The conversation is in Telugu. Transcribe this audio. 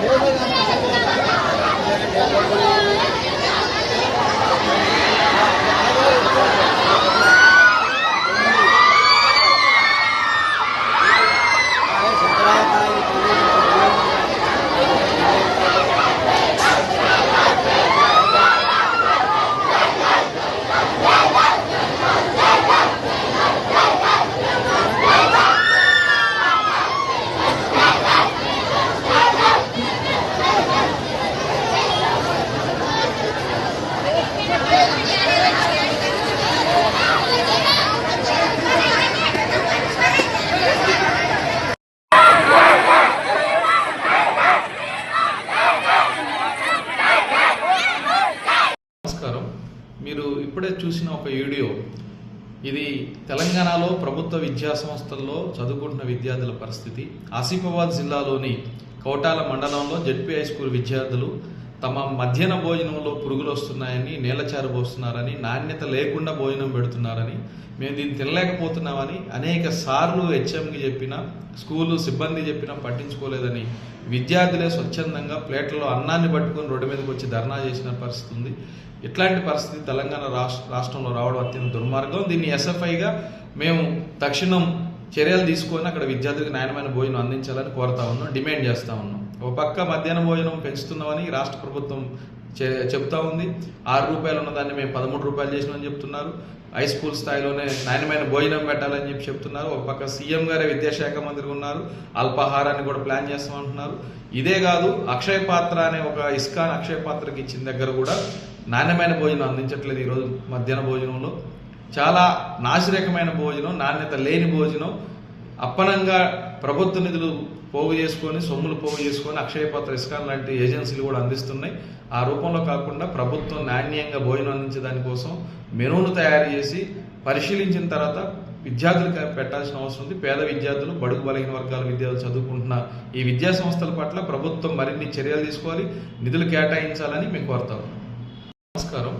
Thank you. నమస్కారం. మీరు ఇప్పుడే చూసిన ఒక వీడియో. ఇది తెలంగాణలో ప్రభుత్వ విద్యా సంస్థల్లో చదువుకుంటున్న విద్యార్థుల పరిస్థితి. ఆసిఫాబాద్ జిల్లాలోని కోటాల మండలంలో జెడ్పీ హై స్కూల్ విద్యార్థులు తమ మధ్యాహ్న భోజనంలో పురుగులు వస్తున్నాయని నీళ్ళచారు పోస్తున్నారని నాణ్యత లేకుండా భోజనం పెడుతున్నారని మేము దీన్ని తినలేకపోతున్నామని అనేక సార్లు హెచ్ఎంకి చెప్పినా స్కూలు సిబ్బంది చెప్పినా పట్టించుకోలేదని విద్యార్థులే స్వచ్ఛందంగా ప్లేట్లలో అన్నాన్ని పట్టుకొని రోడ్డు మీదకి వచ్చి ధర్నా చేసిన పరిస్థితి ఉంది. ఇట్లాంటి పరిస్థితి తెలంగాణ రాష్ట్ర రాష్ట్రంలో రావడం అత్యంత దుర్మార్గం. దీన్ని ఎస్ఎఫ్ఐగా మేము తక్షణం చర్యలు తీసుకొని అక్కడ విద్యార్థులకు నాణ్యమైన భోజనం అందించాలని కోరుతా ఉన్నాం డిమాండ్ చేస్తా ఉన్నాం. ఒక పక్క మధ్యాహ్న భోజనం పెంచుతున్నామని రాష్ట్ర ప్రభుత్వం చె- చెప్తా ఉంది. ఆరు రూపాయలు ఉన్న దాన్ని మేము పదమూడు రూపాయలు చేసినామని చెప్తున్నారు. హై స్కూల్ స్థాయిలోనే నాణ్యమైన భోజనం పెట్టాలని చెప్పి చెప్తున్నారు. ఒక పక్క సీఎం గారే విద్యాశాఖ మంత్రి ఉన్నారు. అల్పాహారాన్ని కూడా ప్లాన్ చేస్తామంటున్నారు. ఇదే కాదు అక్షయ పాత్ర అనే ఒక ఇస్కాన్ అక్షయ పాత్రకి ఇచ్చిన దగ్గర కూడా నాణ్యమైన భోజనం అందించట్లేదు ఈరోజు మధ్యాహ్న భోజనంలో. చాలా నాశరకమైన భోజనం నాణ్యత లేని భోజనం. అప్పనంగా ప్రభుత్వ నిధులు పోగు చేసుకొని సొమ్ములు పోగు చేసుకొని అక్షయపాత్ర ఇస్కాన్ లాంటి ఏజెన్సీలు కూడా అందిస్తున్నాయి. ఆ రూపంలో కాకుండా ప్రభుత్వం నాణ్యంగా భోజనం అందించే దానికోసం మెనూను తయారు చేసి పరిశీలించిన తర్వాత విద్యార్థులకు పెట్టాల్సిన అవసరం ఉంది. పేద విద్యార్థులు బడుగు బలహీన వర్గాల విద్యార్థులు చదువుకుంటున్న ఈ విద్యా సంస్థల పట్ల ప్రభుత్వం మరిన్ని చర్యలు తీసుకోవాలి. నిధులు కేటాయించాలని మేము కోరుతాం. నమస్కారం.